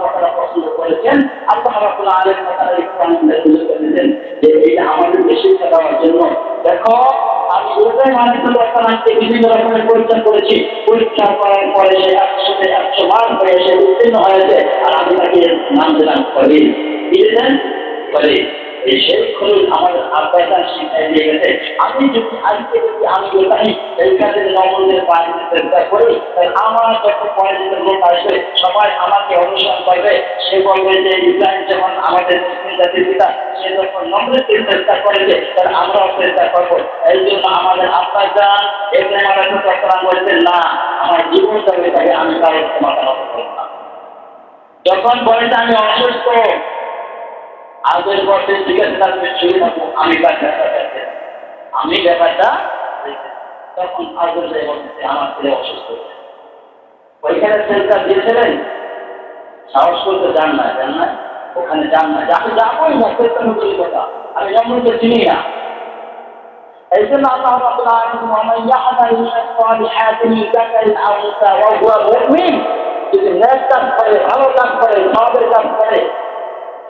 কথাটা পছন্দ করেছেন। আল্লাহ রাবুল্লাহ আলম কথাটা শিক্ষা দেওয়ার জন্য দেখো, আমি ওটাই বিভিন্ন রকমের পরীক্ষা করেছি। পরীক্ষা করার পরে সে একশো একশো বার হয়ে সে উত্তীর্ণ হয়েছে আর আমি তাকে নাম দিলাম করি দিয়েছেন করি আমি যদি আজকে যদি আমি ওটাই এই কাজে নমনের পানি চেষ্টা করি, তাহলে আমার যখন পয়েন্টের লোক আসবে, সবাই আমাকে অনুসরণ করবে। সে বলবে যে, ইব্রাহিম যেমন আমাদের মুসলিম জাতির পিতা, সে যখন নম্রের চেষ্টা করেছে, তাহলে আমরাও চেষ্টা করব। এই জন্য আমাদের আব্বাই যান, এখানে আমাদের চট্টগ্রাম বলছেন না, আমার জীবন যাবে তাকে আমি কারোর নত করব না। যখন বলেছে, আমি অসুস্থ আগের বছর শুয়ে থাকব আমি ব্যাপারটা আমি ব্যাপারটা তখন আগের বলতেছে আমার ছেলে অসুস্থ ওইখানে ছেলেটা দিয়েছিলেন। সাহস করতে যান না যান না। ওখানে যান না। যাকে যাবোই না সেটা নতুন কথা। আমি জন্মকে চিনি না। এই জন্য আল্লাহ রাব্বুল আলামিন ওয়া ইয়াহমাল মিনাস সালিহাতি মিন যাকারিন আও ওয়া হুয়া মুমিন। যদি নেক কাজ করে, ভালো কাজ করে, সবের কাজ করে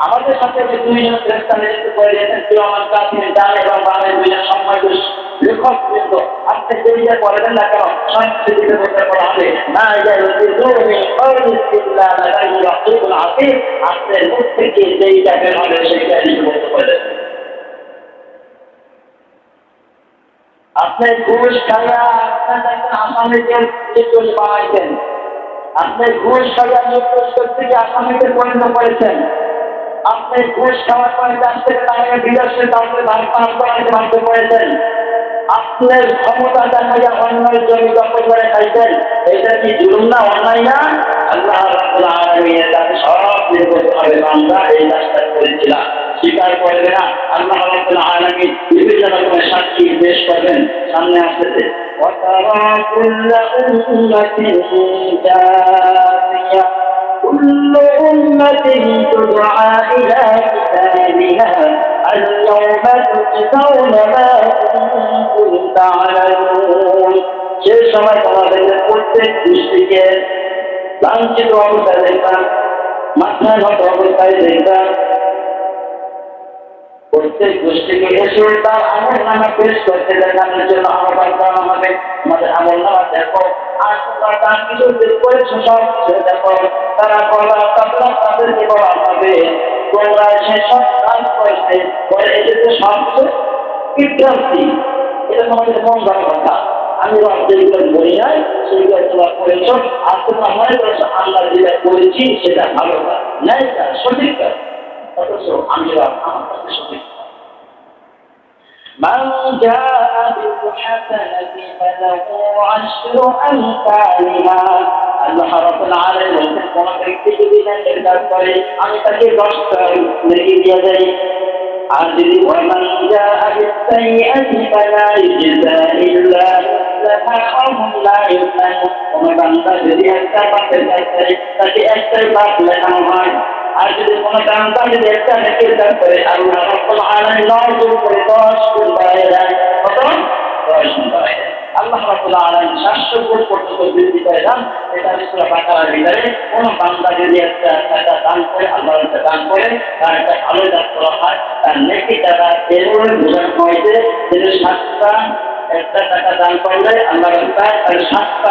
আমাদের সাথে যে দুইজন শ্রেষ্ঠা নিযুক্ত করে দিয়েছেন কেউ আমার কাছে ডান এবং বামে দুইজন সময় আপনি কেন? সংস্কৃতিতে বলতে করা হবে। না আপনার থেকে আপনি ঘুষ খাইয়া আপনার বানাইছেন। আপনি ঘুষ নির্দেশ থেকে আসামিকে পরিণত করেছেন। আপনি ঘুষ খাওয়ার পরে জানতে তাকে বিদেশে তাকে ভারপান করাতে বাধ্য করেছেন আপনার ক্ষমতা দেখাইয়া অন্যের জমি দখল করে খাইছেন এটা কি জুলুম না অন্যায় না আল্লাহ রাব্বুল আলামিনের কাছে সব নির্ভর হবে বান্দা এই কাজটা করেছিলাম স্বীকার করবে না আল্লাহ রাব্বুল আলামিন বিভিন্ন রকমের সাক্ষী পেশ করবেন সামনে আসতেছে وترى كل أمة جاثية كل أمة تدعى إلى كتابها اليوم تجزون ما كنتم تعملون সে সময় তোমাদের প্রত্যেক দৃষ্টিকে লাঞ্ছিত অবস্থায় দেখতাম মাথায় নত অবস্থায় দেখতাম প্রত্যেক গোষ্ঠীকে এসে তার আমল নামা পেশ করতে দেখানোর জন্য আহ্বান করা হবে। আমাদের আমল নামা দেখো, আর তোমরা তার কিছু করেছ সব, সে দেখো, তারা বলা তারপর তাদেরকে বলা হবে তোমরা সেসব কাজ করতে পরে এসেছে সব কিছু বিভ্রান্তি। এটা তোমাদের মন কথা আমি যেগুলো বলি নাই, সেগুলো তোমরা করেছ, আর তোমরা মনে করেছ আমরা যেটা করেছি, সেটা ভালো কাজ। ন্যায় কাজ, সঠিক কাজ। অথচ আমি আমার কাছে সঠিক من جاء بالحسنة فله عشر أمثالها আল্লাহ রাব্বুল আলামিন কোন ব্যক্তি যদি নেকের কাজ করে আমি তাকে দশটা নেকি দিয়ে দেই আর যদি ওয়ামান জাআ বিসাইয়্যাতি ফালা ইউজা ইল্লা মিসলাহা আও হুম লা ইউজলামুন কোন বান্দা যদি একটা পাপের কাজ করে তাকে একটাই পাপ লেখানো হয় আর যদি কোনো বান্দা যদি একটা নেকির কাজ করে আল্লাহ রাব্বুল আলামিন নয় গুণ করে, দশ গুণ বাড়ায় দেয়, কত? দশ গুণ আল্লাহ রাব্বুল আলামিন সাতশো গুণ পর্যন্ত বৃদ্ধি করে দেন এটা সূরা বাকারার ভিতরে কোন বান্দা যদি একটা টাকা দান করে, আল্লাহ একটা দান করে, তার একটা ভালো কাজ করা হয়, তার নেকি টাকা এভাবে বোঝানো হয়েছে যে সাতটা, একটা টাকা দান করলে, আল্লাহ রাস্তায় তার সাতটা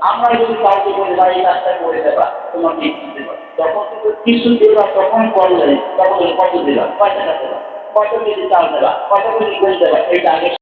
আমরা যদি কাউকে বলি, ভাই, এই কাজটা করে দেবা, তোমার কি দেবা। তখন কিছু দেবা, তখন করলে, তখন কত দেবা? টাকা দেবা। কত কেজি চাল দেবা কত কেজি গোল দেবা, এইটা আগে